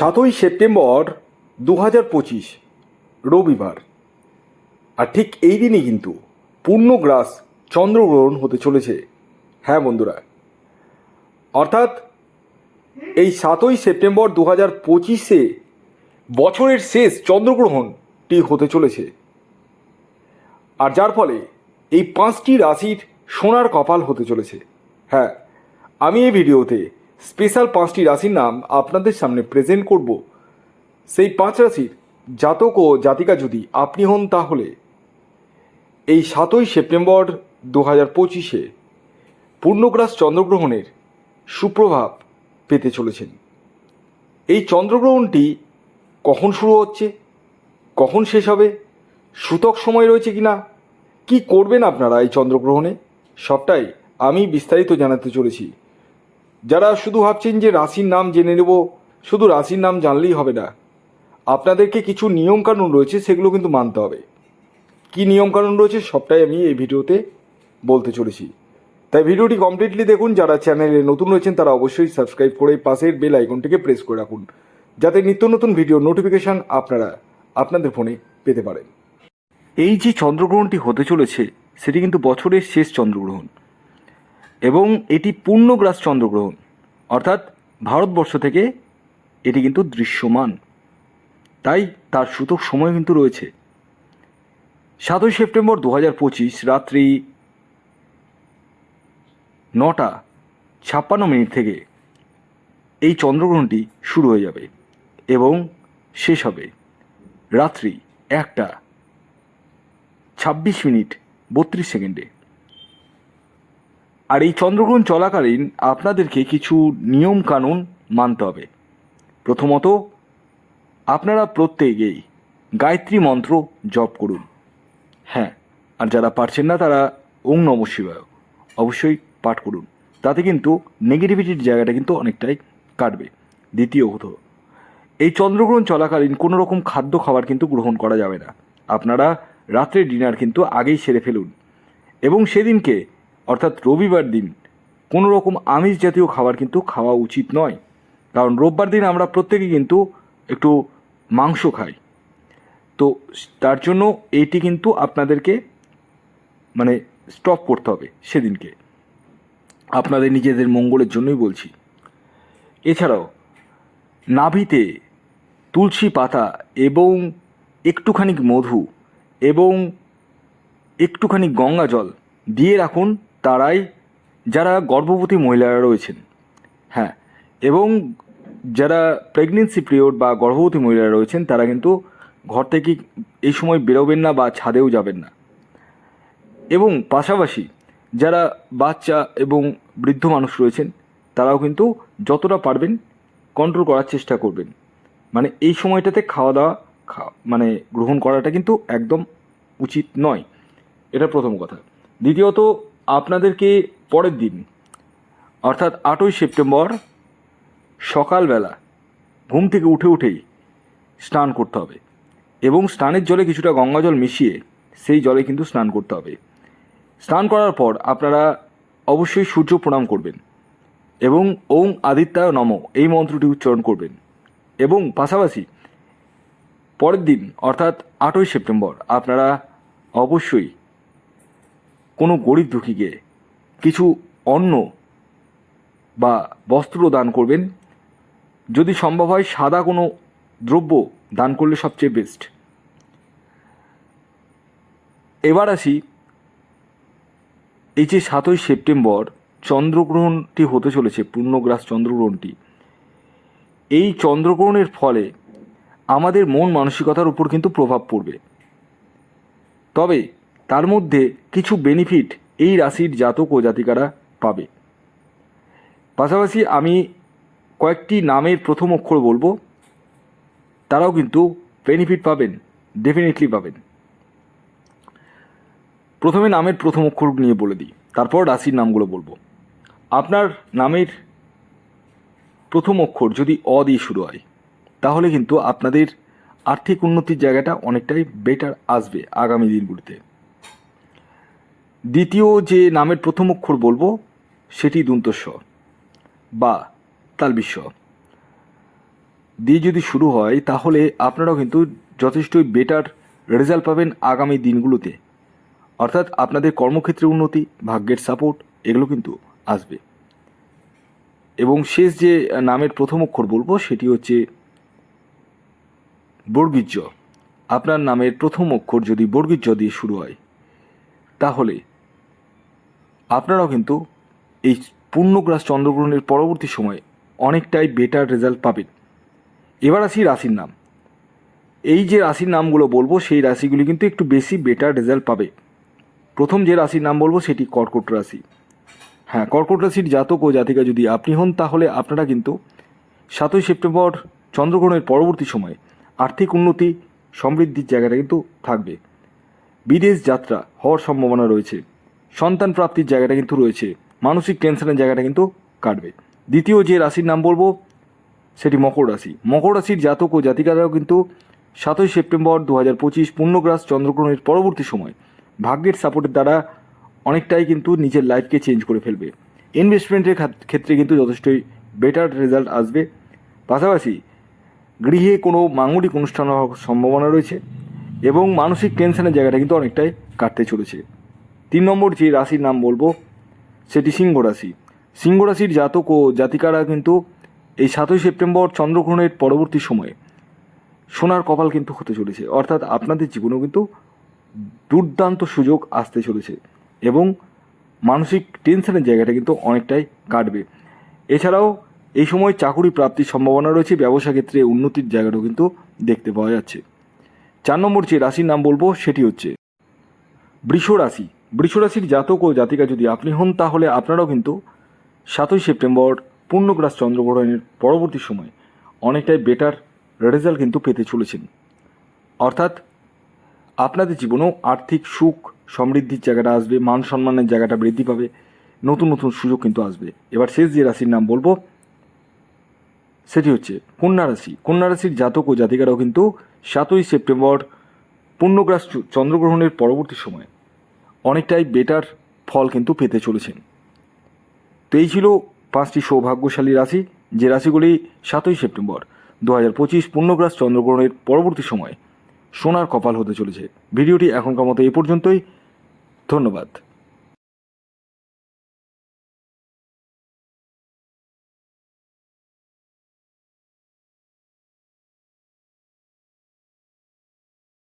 সাতই সেপ্টেম্বর দু হাজার পঁচিশ, রবিবার। আর ঠিক এই দিনই কিন্তু পূর্ণগ্রাস চন্দ্রগ্রহণ হতে চলেছে। হ্যাঁ বন্ধুরা। অর্থাৎ এই সাতই সেপ্টেম্বর দু হাজার পঁচিশে বছরের শেষ চন্দ্রগ্রহণটি হতে চলেছে। আর যার ফলে এই পাঁচটি রাশির সোনার কপাল হতে চলেছে। হ্যাঁ আমি এই ভিডিওতে স্পেশাল পাঁচটি রাশির নাম আপনাদের সামনে প্রেজেন্ট করব। সেই পাঁচ রাশির জাতক ও জাতিকা যদি আপনি হন তাহলে, এই সাতই সেপ্টেম্বর দু হাজার পঁচিশে পূর্ণগ্রাস চন্দ্রগ্রহণের সুপ্রভাব পেতে চলেছেন। এই চন্দ্রগ্রহণটি কখন শুরু হচ্ছে? কখন শেষ হবে? সূতক সময় রয়েছে কি না কী করবেন আপনারা এই চন্দ্রগ্রহণে? সবটাই আমি বিস্তারিত জানাতে চলেছি। যারা শুধু ভাবছেন যে রাশির নাম জেনে নেব, শুধু রাশির নাম জানলেই হবে না। আপনাদেরকে কিছু নিয়মকানুন রয়েছে, সেগুলো কিন্তু মানতে হবে। কী নিয়মকানুন রয়েছে সবটাই আমি এই ভিডিওতে বলতে চলেছি। তাই ভিডিওটি কমপ্লিটলি দেখুন, যারা চ্যানেলে নতুন রয়েছেন, তারা অবশ্যই সাবস্ক্রাইব করে পাশের বেল আইকনটিকে প্রেস করে রাখুন, যাতে নিত্য নতুন ভিডিও নোটিফিকেশান আপনারা আপনাদের ফোনে পেতে পারেন। এই যে চন্দ্রগ্রহণটি হতে চলেছে, সেটি কিন্তু বছরের শেষ চন্দ্রগ্রহণ। এবং এটি পূর্ণগ্রাস চন্দ্রগ্রহণ, অর্থাৎ ভারতবর্ষ থেকে এটি কিন্তু দৃশ্যমান। তাই তার সূতক সময় কিন্তু রয়েছে। সাতই সেপ্টেম্বর দু হাজার পঁচিশ রাত্রি নটা ছাপ্পান্ন মিনিট থেকে এই চন্দ্রগ্রহণটি শুরু হয়ে যাবে এবং শেষ হবে রাত্রি একটা ছাব্বিশ মিনিট বত্রিশ সেকেন্ডে। আর এই চন্দ্রগ্রহণ চলাকালীন আপনাদেরকে কিছু নিয়ম কানুন মানতে হবে। প্রথমত, আপনারা প্রত্যেকেই গায়ত্রী মন্ত্র জপ করুন। হ্যাঁ আর যারা পারছেন না, তারা ওং নম অবশ্যই পাঠ করুন। তাতে কিন্তু নেগেটিভিটির জায়গাটা কিন্তু অনেকটাই কাটবে। দ্বিতীয় দ্বিতীয়ত এই চন্দ্রগ্রহণ চলাকালীন কোনো রকম খাদ্য খাবার কিন্তু গ্রহণ করা যাবে না। আপনারা রাত্রে ডিনার কিন্তু আগেই সেরে ফেলুন। এবং সেদিনকে অর্থাৎ রবিবার দিন কোনো রকম আমিষ জাতীয় খাবার কিন্তু খাওয়া উচিত নয়। কারণ রোববার দিন আমরা প্রত্যেকে কিন্তু একটু মাংস খাই। তো তার জন্য এইটি কিন্তু আপনাদেরকে মানে স্টপ করতে হবে সেদিনকে। আপনাদের নিজেদের মঙ্গলের জন্যই বলছি। এছাড়াও, নাভিতে তুলসী পাতা এবং একটুখানি মধু এবং একটুখানি গঙ্গা জল দিয়ে রাখুন তারাই যারা গর্ভবতী মহিলারা রয়েছেন। হ্যাঁ এবং যারা প্রেগনেন্সি পিরিয়ড বা গর্ভবতী মহিলারা রয়েছেন, তারা কিন্তু ঘর থেকে এই সময় বেরোবেন না বা ছাদেও যাবেন না। এবং পাশাপাশি যারা বাচ্চা এবং বৃদ্ধ মানুষ রয়েছেন, তারাও কিন্তু যতটা পারবেন কন্ট্রোল করার চেষ্টা করবেন। মানে এই সময়টাতে খাওয়া দাওয়া মানে গ্রহণ করাটা কিন্তু একদম উচিত নয়। এটা প্রথম কথা। দ্বিতীয়ত আপনাদেরকে পরের দিন, অর্থাৎ আটই সেপ্টেম্বর, সকালবেলা ঘুম থেকে উঠে উঠেই স্নান করতে হবে। এবং স্নানের জলে কিছুটা গঙ্গা জল মিশিয়ে সেই জলে কিন্তু স্নান করতে হবে। স্নান করার পর আপনারা অবশ্যই সূর্য প্রণাম করবেন এবং ওং আদিত্যায় নম এই মন্ত্রটি উচ্চারণ করবেন। এবং পাশাপাশি পরের দিন, অর্থাৎ আটই সেপ্টেম্বর, আপনারা অবশ্যই কোনো গরিব দুঃখীকে কিছু অন্ন বা বস্ত্র দান করবেন। যদি সম্ভব হয় সাদা কোনো দ্রব্য দান করলে সবচেয়ে বেস্ট এবার আসি এই যে সাতই সেপ্টেম্বর চন্দ্রগ্রহণটি হতে চলেছে, পূর্ণগ্রাস চন্দ্রগ্রহণটি। এই চন্দ্রগ্রহণের ফলে আমাদের মন মানসিকতার উপর কিন্তু প্রভাব পড়বে। তবে তার মধ্যে কিছু বেনিফিট এই রাশির জাতক ও জাতিকারা পাবে। পাশাপাশি আমি কয়েকটি নামের প্রথম অক্ষর বলব। তারাও কিন্তু বেনিফিট পাবেন ডেফিনেটলি পাবেন। প্রথমে নামের প্রথম অক্ষর নিয়ে বলে দিই, তারপর রাশির নামগুলো বলব। আপনার নামের প্রথম অক্ষর যদি অ দিয়ে শুরু হয়, তাহলে কিন্তু আপনাদের আর্থিক উন্নতির জায়গাটা অনেকটাই বেটার আসবে আগামী দিনগুলিতে। দ্বিতীয় যে নামের প্রথম অক্ষর বলব, সেটি দন্তস্ব বা তালবিস্ব দিয়ে যদি শুরু হয়, তাহলে আপনারাও কিন্তু যথেষ্টই বেটার রেজাল্ট পাবেন আগামী দিনগুলোতে। অর্থাৎ আপনাদের কর্মক্ষেত্রে উন্নতি, ভাগ্যের সাপোর্ট, এগুলো কিন্তু আসবে। এবং শেষ যে নামের প্রথম অক্ষর বলব, সেটি হচ্ছে বর্গীর্য। আপনার নামের প্রথম অক্ষর যদি বর্গীর্য দিয়ে শুরু হয়, তাহলে আপনারাও কিন্তু এই পূর্ণগ্রাস চন্দ্রগ্রহণের পরবর্তী সময়ে অনেকটাই বেটার রেজাল্ট পাবেন। এবার আসি রাশির নাম। এই যে রাশির নামগুলো বলব, সেই রাশিগুলি কিন্তু একটু বেশি বেটার রেজাল্ট পাবে। প্রথম যে রাশির নাম বলব, সেটি কর্কট রাশি। হ্যাঁ কর্কট রাশির জাতক ও জাতিকা যদি আপনি হন, তাহলে আপনারা কিন্তু সাতই সেপ্টেম্বর চন্দ্রগ্রহণের পরবর্তী সময়ে আর্থিক উন্নতি, সমৃদ্ধির জায়গাটা কিন্তু থাকবে। বিদেশ যাত্রা হওয়ার সম্ভাবনা রয়েছে। সন্তান প্রাপ্তির জায়গাটা কিন্তু রয়েছে। মানসিক টেনশনের জায়গাটা কিন্তু কাটবে। দ্বিতীয় যে রাশির নাম বলব, সেটি মকর রাশি। মকর রাশির জাতক ও জাতিকারাও কিন্তু সাতই সেপ্টেম্বর দু হাজার পঁচিশ পূর্ণগ্রাস চন্দ্রগ্রহণের পরবর্তী সময় ভাগ্যের সাপোর্টের দ্বারা অনেকটাই কিন্তু নিজের লাইফকে চেঞ্জ করে ফেলবে। ইনভেস্টমেন্টের ক্ষেত্রে কিন্তু যথেষ্টই বেটার রেজাল্ট আসবে। পাশাপাশি গৃহে কোনো মাঙ্গলিক অনুষ্ঠান হওয়ার সম্ভাবনা রয়েছে এবং মানসিক টেনশনের জায়গাটা কিন্তু অনেকটাই কাটতে চলেছে। তিন নম্বর যে রাশির নাম বলব, সেটি সিংহ রাশি। সিংহ রাশির জাতক ও জাতিকারা কিন্তু এই সাতই সেপ্টেম্বর চন্দ্রগ্রহণের পরবর্তী সময়ে সোনার কপাল কিন্তু হতে চলেছে। অর্থাৎ আপনাদের জীবনেও কিন্তু দুর্দান্ত সুযোগ আসতে চলেছে এবং মানসিক টেনশনের জায়গাটা কিন্তু অনেকটাই কাটবে। এছাড়াও এই সময় চাকুরি প্রাপ্তির সম্ভাবনা রয়েছে, ব্যবসা ক্ষেত্রে উন্নতির জায়গাটাও কিন্তু দেখতে পাওয়া যাচ্ছে। চার নম্বর যে রাশির নাম বলব, সেটি হচ্ছে বৃষ রাশি। বৃষ রাশির জাতক ও জাতিকা যদি আপনি হন, তাহলে আপনারাও কিন্তু সাতই সেপ্টেম্বর পূর্ণগ্রাস চন্দ্রগ্রহণের পরবর্তী সময় অনেকটাই বেটার রেজাল্ট কিন্তু পেতে চলেছেন। অর্থাৎ আপনাদের জীবনেও আর্থিক সুখ, সমৃদ্ধির জায়গাটা আসবে, মান সম্মানের জায়গাটা বৃদ্ধি পাবে, নতুন নতুন সুযোগ কিন্তু আসবে। এবার শেষ যে রাশির নাম বলব, সেটি হচ্ছে কন্যা রাশি। কন্যা রাশির জাতক ও জাতিকারাও কিন্তু সাতই সেপ্টেম্বর পূর্ণগ্রাস চন্দ্রগ্রহণের পরবর্তী সময়ে অনেকটাই বেটার ফল কিন্তু পেতে চলেছেন। তো এই ছিল পাঁচটি সৌভাগ্যশালী রাশি, যে রাশিগুলি সাতই সেপ্টেম্বর দু হাজার পঁচিশ পূর্ণগ্রাস চন্দ্রগ্রহণের পরবর্তী সময় সোনার কপাল হতে চলেছে। ভিডিওটি এখনকার মতো এ পর্যন্তই। ধন্যবাদ।